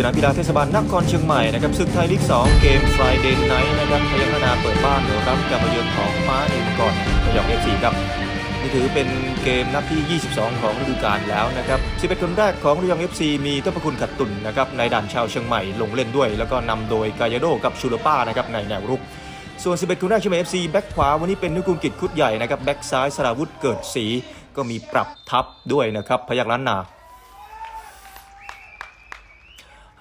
สนามกีฬาเทศบาลนครเชียงใหม่นะครับศึกไทยลีก 2 เกม Friday Night นะครับพยัคฆนาเปิดบ้านรับการมาเยือนของฟ้าดินก่อนระยองเอฟซีครับนี่ถือเป็นเกมนัดที่ 22 ของฤดูกาลแล้วนะครับ11คนแรกของระยอง FC มีต้นประคุณขัดตุนนะครับในด่านชาวเชียงใหม่ลงเล่นด้วย แล้วก็นำโดยกายาโดกับชูโลป้านะครับในแนวรุก ส่วน 11คนแรกเชียงใหม่ FC แบ็คขวาวันนี้เป็นนุกุลกิจคุดใหญ่นะครับแบ็คซ้ายสราวุธเกิดศรีก็มีปรับทับด้วยนะครับพยักล้านนา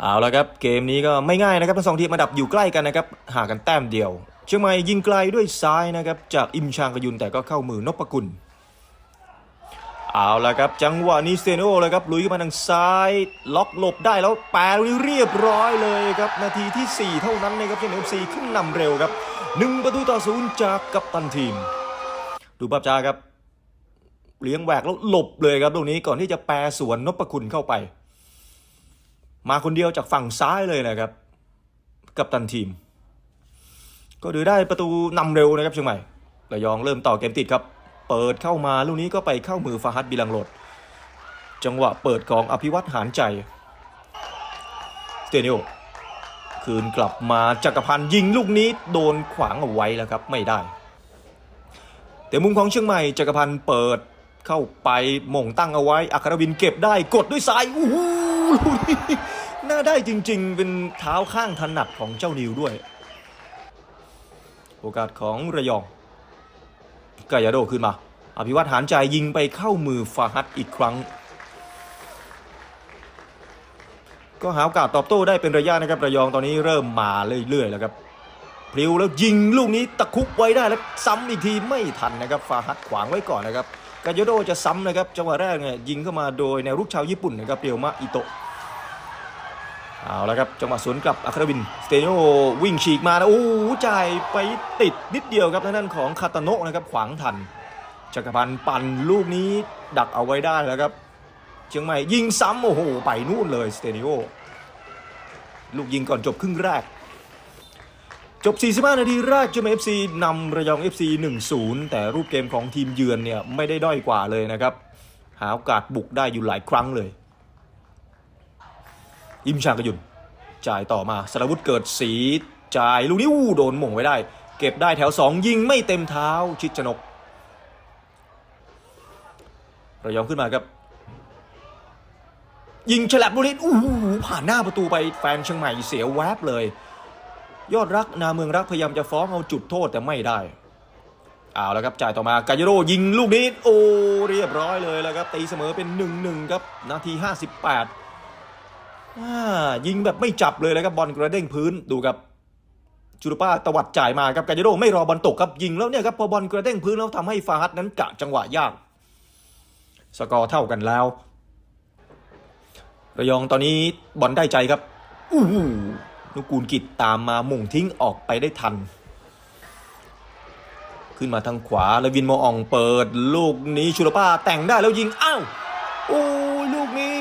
เอาละครับเกมนี้ก็ไม่ง่ายนะครับทั้งสองทีมอันดับอยู่ใกล้กันนะครับห่างกันแต้มเดียว เชียงใหม่ยิงไกลด้วยซ้ายนะครับจากอิมชางกยุนแต่ก็เข้ามือนพกุลเอาละครับจังหวะนี้เตโนเลยครับลุยเข้ามาทางซ้าย ล็อกหลบได้แล้วแปรเรียบร้อยเลยครับนาทีที่ 4 เท่านั้นนะครับเชียงใหม่เอฟซีขึ้นนำเร็วครับหนึ่งประตูต่อศูนย์จากกัปตันทีม ดูภาพช้าครับเลี้ยงแหวกแล้วหลบเลยครับตรงนี้ก่อนที่จะแปรสวนนพคุณเข้าไป มาคนเดียวจากฝั่งซ้ายเลยนะครับ กับตันทีม ก็ดูได้ประตูนำเร็วนะครับเชียงใหม่ระยองเริ่มต่อเกมติดครับ เปิดเข้ามาลูกนี้ก็ไปเข้ามือฟาฮัดบิลังโรดจังหวะเปิดของอภิวัตหารใจสเตเนิโอคืนกลับมาจักรพันธ์ยิงลูกนี้โดนขวางเอาไว้แล้วครับไม่ได้ แต่มุมของเชียงใหม่จักรพันธ์เปิดเข้าไปหม่งตั้งเอาไว้อัครวินเก็บได้กดด้วยซ้ายอู้หูลูก น่าได้จริง ๆ เป็นเท้าข้างถนัดของเจ้านิวด้วย โอกาสของระยองกายาโดขึ้นมา อภิวัตหารใจยิงไปเข้ามือฟาฮัดอีกครั้ง ก็หาโอกาสตอบโต้ได้เป็นระยะนะครับระยองตอนนี้เริ่มมาเรื่อยๆแล้วครับพลิวแล้วยิงลูกนี้ตะคุบไว้ได้แล้วซ้ำอีกทีไม่ทันนะครับฟาฮัดขวางไว้ก่อนนะครับกายาโดจะซ้ำนะครับจังหวะแรกเนี่ยยิงเข้ามาโดยแนวรุกชาวญี่ปุ่นนะครับเรียวมะอิโตะ เอาละครับจังหวะสวนกลับอัครวิน สเตโนวิ่งฉีกมานะโอ้โหจ่ายไปติดนิดเดียวครับทางด้านของคาตาโนะนะครับขวางทัน จักรพันธ์ปั่นลูกนี้ดักเอาไว้ได้แล้วครับเชียงใหม่ยิงซ้ำโอ้โหไปนู่นเลยสเตนิโอลูกยิงก่อนจบครึ่งแรก จบ 45 นาทีแรกเชียงใหม่ FC นำระยอง FC 1-0 แต่รูปเกมของทีมเยือนเนี่ยไม่ได้ด้อยกว่าเลยนะครับ หาโอกาสบุกได้อยู่หลายครั้งเลย อิมชางกยุนจ่ายต่อมาสารวุธเกิดสีจ่ายลูกนี้อู้โดนหม่งไว้ได้ เก็บได้แถว2ยิงไม่เต็มเท้าชิดชนกระยองขึ้นมาครับ ยิงฉลับลูกนี้อู้ผ่านหน้าประตูไปแฟนเชียงใหม่เสียแวบเลย ยอดรักนาเมืองรักพยายามจะฟ้องเอาจุดโทษแต่ไม่ได้เอาแล้วครับจ่ายต่อมากายโรยิงลูกนี้ โอ้ เรียบร้อยเลยแล้วครับตีเสมอเป็น 1-1 ครับ นาที 58า ยิงแบบไม่จับเลยนะครับบอลกระเด้งพื้นดูครับจูรป้าตวัดจ่ายมาครับกาเยโดไม่รอบอลตกครับยิงแล้วเนี่ยครับพอบอลกระเด้งพื้นแล้วทำให้ฟาฮัดนั้นกะจังหวะยาก สกอร์เท่ากันแล้ว ระยองตอนนี้บอลได้ใจครับอู้นุกูลกิจตามมาหม่งทิ้งออกไปได้ทัน ขึ้นมาทางขวาแล้ววินโมอองเปิด ลูกนี้ชูรป้าแต่งได้แล้วยิงอ้าว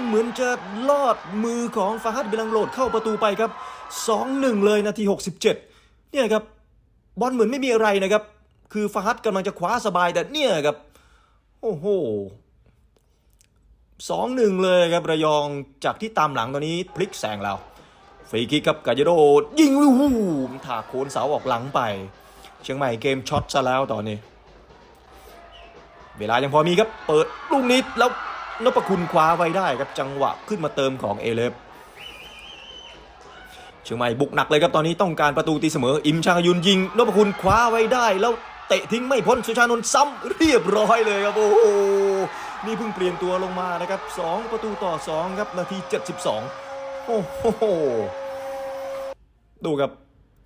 เหมือนจะลอดมือของฟาฮัดเบลังโหลดเข้าประตูไปครับ 2-1 เลยนาที 67 เนี่ยครับบอลเหมือนไม่มีอะไรนะครับ คือฟาฮัดกำลังจะคว้าสบายแต่เนี่ยครับโอ้โห2-1เลยครับระยองจากที่ตามหลังตอนนี้พลิกแซงแล้วฟรีคิกครับกาเยโดยิงวิวหูถากโคนเสาออกหลังไป เชียงใหม่เกมช็อตซะแล้วตอนนี้ เวลายังพอมีครับ เปิดลูกนี้แล้ว นพคุณคว้าไว้ได้ครับจังหวะขึ้นมาเติมของเอเลฟเชียงใหม่บุกหนักเลยครับตอนนี้ต้องการประตูตีเสมอ อิมชางยุนยิงนพคุณคว้าไว้ได้ แล้วเตะทิ้งไม่พ้นสุชานนท์ซ้ำเรียบร้อยเลยครับโอ้โหนี่เพิ่งเปลี่ยนตัวลงมานะครับ 2 ประตูต่อ 2 ครับ นาที 72 โอ้โห ดูครับ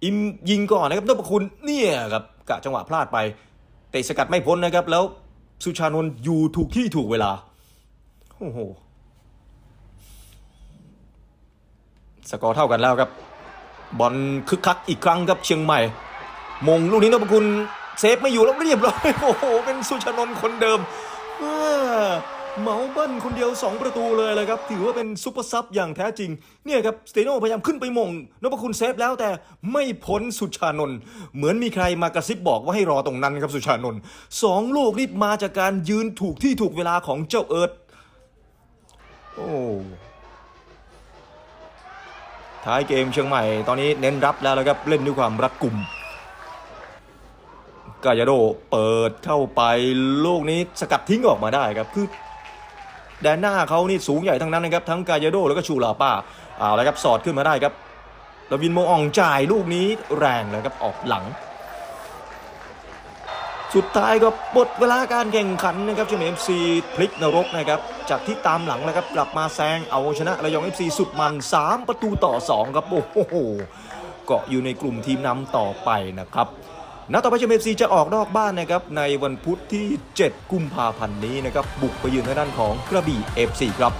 อิมยิงก่อนนะครับนพคุณเนี่ยครับกะจังหวะพลาดไป เตะสกัดไม่พ้นนะครับ แล้วสุชานนท์อยู่ถูกที่ถูกเวลา โอ้โห สกอร์เท่ากันแล้วครับ บอลคึกคักอีกครั้งครับเชียงใหม่ มงลูกนี้นพคุณเซฟไม่อยู่แล้วเรียบร้อย โอ้โห เป็นสุชานนท์คนเดิมเออเหมาเบิ้ลคนเดียว 2 ประตูเลยเลยครับ ถือว่าเป็นซุปเปอร์ซับอย่างแท้จริง เนี่ยครับ สเตโนพยายามขึ้นไปมงนพคุณเซฟแล้วแต่ไม่พ้นสุชานนท์เหมือนมีใครมากระซิบบอกว่าให้รอตรงนั้นครับสุชานนท์สองลูกนี่มาจากการยืนถูกที่ถูกเวลาของเจ้าเอิร์ธ โอ้ท้ายเกมเชียงใหม่ ตอนนี้เน้นรับแล้วแล้วครับเล่นด้วยความรัดกลุ่มกายาโดเปิดเข้าไปลูกนี้สกัดทิ้งออกมาได้ครับคือแดนหน้าเขานี่สูงใหญ่ทั้งนั้นนะครับ ทั้งกายาโดแล้วก็ชูลาป้าเอาละครับสอดขึ้นมาได้ครับลวินโมอองจ่ายลูกนี้แรงเลยครับออกหลัง สุดท้ายก็หมดเวลาการแข่งขันนะครับเชียงใหม่เอฟซีพลิกนรกนะครับจากที่ตามหลังนะครับกลับมาแซงเอาชนะระยองเอฟซีสุดมัน 3 ประตูต่อ 2 ครับ โอ้โหเกาะอยู่ในกลุ่มทีมนำต่อไปนะครับนัดต่อไปเชียงใหม่เอฟซีจะออกนอกบ้านนะครับในวันพุธที่ 7 กุมภาพันธ์นี้นะครับบุกไปยืนทางด้านของกระบี่เอฟซีครับ